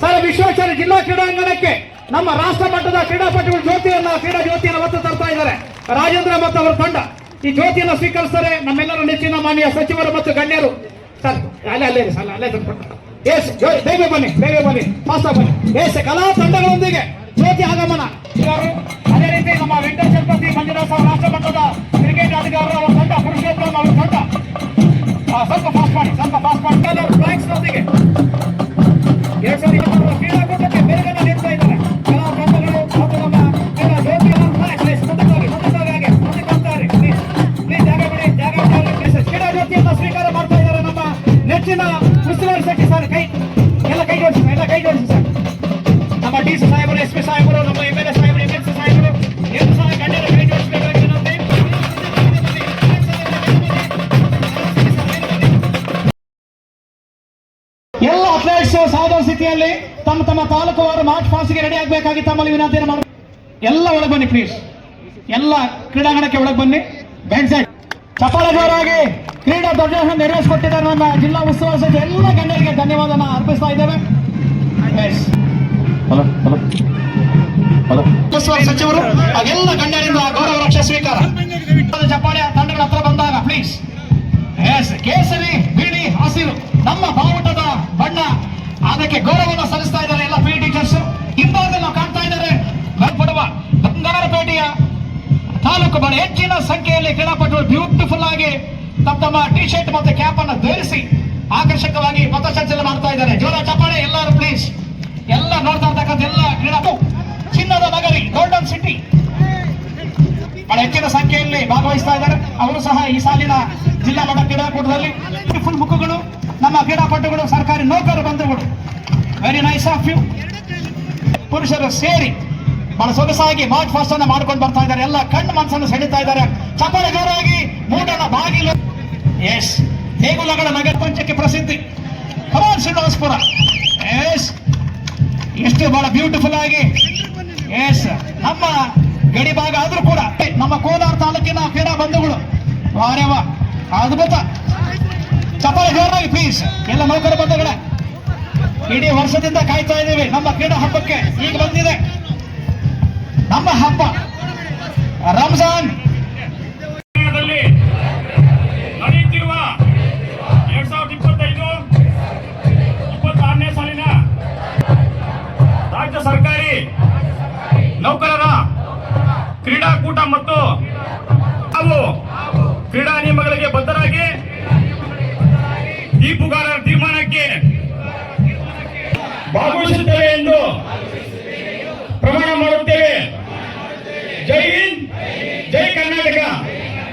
Sir, Vishweshwar ಜಿಲ್ಲಾ ಕ್ರೀಡಾಂಗಣಕ್ಕೆ ನಮ್ಮ ರಾಷ್ಟ್ರ ಮಟ್ಟದ ಕ್ರೀಡಾಪಟುಗಳು ಜ್ಯೋತಿಯನ್ನ, ಕ್ರೀಡಾ ಜ್ಯೋತಿಯನ್ನು ಹೊತ್ತು ತರ್ತಾ ಇದ್ದಾರೆ. ರಾಜೇಂದ್ರ ಮತ್ತು ಅವರ ತಂಡ ಈ ಜ್ಯೋತಿಯನ್ನು ಸ್ವೀಕರಿಸ್ತಾರೆ. ನಮ್ಮೆಲ್ಲರ ನೆಚ್ಚಿನ ಮಾನ್ಯ ಸಚಿವರು ಮತ್ತು ಗಣ್ಯರು. ಸರ್, ಅಲ್ಲೇ ಅಲ್ಲೇ ಸರ್, ಅಲ್ಲೇ ಎಸ್ ಬೇಗ ಬನ್ನಿ ಬೇಗ ಬನ್ನಿ ಫಾಸ್ಟ್ ಬನ್ನಿ. ಎಸ್ ಕಲಾ ತಂಡಗಳೊಂದಿಗೆ ಜ್ಯೋತಿ ಆಗಮನ. ಅದೇ ರೀತಿ ನಮ್ಮ ವೆಂಕಟ ಚಲಪತಿ ಮಂಜುನಾಥ್ ರಾಷ್ಟ್ರ ಮಟ್ಟದ ಕ್ರಿಕೆಟ್ ಆಟಗಾರರ ಅವರ ತಂಡ, ಪುರುಷೋತ್ತಮ ಅವರ ತಂಡ. ಸ್ವಲ್ಪ ಫಾಸ್ಟ್ ಮಾಡಿ, ಸ್ವಲ್ಪ ಫಾಸ್ಟ್ ಮಾಡಿ. ಫ್ಲಾಗ್ಸ್ ನೊಂದಿಗೆ. ಎಲ್ಲ ಅಥ್ಲೆಟ್ಸ್ ಸಾಧನ ಸ್ಥಿತಿಯಲ್ಲಿ ತಮ್ಮ ತಮ್ಮ ತಾಲೂಕುವಾರು ಮಾರ್ಚ್ ಪಾಸ್ಗೆ ರೆಡಿ ಆಗಬೇಕಾಗಿ ತಮ್ಮಲ್ಲಿ ವಿನಂತಿಯನ್ನು ಮಾಡಿ. ಎಲ್ಲ ಒಳಗೆ ಬನ್ನಿ ಪ್ಲೀಸ್ ಎಲ್ಲ ಕ್ರೀಡಾಂಗಣಕ್ಕೆ ಒಳಗೆ ಬನ್ನಿ. ಬ್ಯಾಂಡ್ ಸೈಡ್ ಚಪ್ಪಾಳೆ ಜೋರಾಗಿ ಕ್ರೀಡಾ ಧ್ವಜವನ್ನು ನೆರವೇರಿಸಿಕೊಟ್ಟಿದ್ದಾರೆ ನಮ್ಮ ಜಿಲ್ಲಾ ಉಸ್ತುವಾರಿ ಸಚಿವ ಎಲ್ಲ ಗಣ್ಯರಿಗೆ ಧನ್ಯವಾದನ ಅರ್ಪಿಸ್ತಾ ಇದ್ದೇವೆ. ಸಚಿವರು, ಎಲ್ಲ ಗಣ್ಯರಿಂದ ಗೌರವ ರಕ್ಷೆ ಸ್ವೀಕಾರ. ಚಪ್ಪಾಳೆ ತಂಡಗಳ ಹತ್ರ ಬಂದಾಗ ಪ್ಲೀಸ್ ಕೇಸರಿ ಬಿಳಿ ಹಸಿರು, ನಮ್ಮ ಬಣ್ಣ ಅದಕ್ಕೆ ಗೌರವವನ್ನು ಸಲ್ಲಿಸ್ತಾ ಇದ್ದಾರೆ ಎಲ್ಲ ಪಿ ಟೀಚರ್ಸ್ ಹಿಂಭಾಗದಲ್ಲಿ ನಾವು ಕಾಣ್ತಾ ಇದ್ದಾರೆ. ಕೊಡುವ ಬಂಗಾರಪೇಟೆಯ ತಾಲೂಕು ಬಹಳ ಹೆಚ್ಚಿನ ಸಂಖ್ಯೆಯಲ್ಲಿ ಕ್ರೀಡಾಪಟುಗಳು ಬ್ಯೂಟಿಫುಲ್ ಆಗಿ ತಮ್ಮ ತಮ್ಮ ಟಿ ಶರ್ಟ್ ಮತ್ತು ಕ್ಯಾಪ್ ಅನ್ನು ಧರಿಸಿ ಆಕರ್ಷಕವಾಗಿ ಪಥಸಂಚಲನ ಮಾಡ್ತಾ ಇದ್ದಾರೆ. ಜೋರ ಚಪ್ಪಾಳೆ, ಎಲ್ಲರೂ ಪ್ಲೀಸ್ ಎಲ್ಲ ನೋಡ್ತಾ ಇರ್ತಕ್ಕಂಥ ಎಲ್ಲ ಕ್ರೀಡಾ ಚಿನ್ನದ ನಗರಿ ಗೋಲ್ಡನ್ ಸಿಟಿ ಬಹಳ ಹೆಚ್ಚಿನ ಸಂಖ್ಯೆಯಲ್ಲಿ ಭಾಗವಹಿಸ್ತಾ ಇದ್ದಾರೆ. ಅವರು ಸಹ ಈ ಸಾಲಿನ ಜಿಲ್ಲಾ ಮಟ್ಟ ಕ್ರೀಡಾಕೂಟದಲ್ಲಿ ಫುಲ್ ಮುಖಗಳು, ನಮ್ಮ ಕ್ರೀಡಾಪಟುಗಳು, ಸರ್ಕಾರಿ ನೌಕರ ಬಂಧುಗಳು ವೆರಿ ನೈಸ್ ಆಫ್ ಯು ಪುರುಷರು ಸೇರಿ ಬಹಳ ಸೊಗಸಾಗಿ ಮಾರ್ಚ್ ಫಾಸ್ಟ್ ಅನ್ನ ಮಾಡ್ಕೊಂಡು ಬರ್ತಾ ಇದ್ದಾರೆ. ಎಲ್ಲ ಕಣ್ಣು ಮನಸ್ಸನ್ನು ಸೆಳಿತಾ ಇದ್ದಾರೆ. ಚಪ್ಪಳ ಜೋರಾಗಿ ಮೂಡನ ಬಾಗಿಲು. ಎಸ್ ದೇಗುಲಗಳ ನಗರ ಪಂಚಕ್ಕೆ ಪ್ರಸಿದ್ಧಿ. ಕಮಾನ್ ಶ್ರೀನಿವಾಸಪುರ ಎಸ್ ಎಷ್ಟು ಬಹಳ ಬ್ಯೂಟಿಫುಲ್ ಆಗಿ. ಎಸ್ ನಮ್ಮ ಗಡಿ ಭಾಗ ಆದ್ರೂ ಕೂಡ, ನಮ್ಮ ಕೋಲಾರ ತಾಲೂಕಿನ ಕ್ರೀಡಾ ಬಂಧುಗಳು. ವಾರೇವ. ಅದ್ಭುತ ಚಪ್ಪಾಳೆ ಜೋರಾಗಿ ಪ್ಲೀಸ್ ಎಲ್ಲ ನೌಕರ ಬಂಧುಗಳೇ. ಇಡೀ ವರ್ಷದಿಂದ ಕಾಯ್ತಾ ಇದ್ದೀವಿ. ನಮ್ಮ ಕ್ರೀಡಾ ಹಬ್ಬಕ್ಕೆ ಈಗ ಬಂದಿದೆ. ನಮ್ಮ ಹಬ್ಬ. ರಂಜಾನ್. ನಡೆಯುತ್ತಿರುವ ಎರಡ್ ಸಾವಿರದ ಇಪ್ಪತ್ತೈದು, ಇಪ್ಪತ್ತಾರನೇ ಸಾಲಿನ ರಾಜ್ಯ ಸರ್ಕಾರಿ ನೌಕರರ ಕ್ರೀಡಾಕೂಟ ಮತ್ತು ನಾವು ಕ್ರೀಡಾ ನಿಯಮಗಳಿಗೆ ಬದ್ಧರಾಗಿ ತೀರ್ಪುಗಾರರ ತೀರ್ಮಾನಕ್ಕೆ ಭಾಗವಹಿಸುತ್ತೇವೆ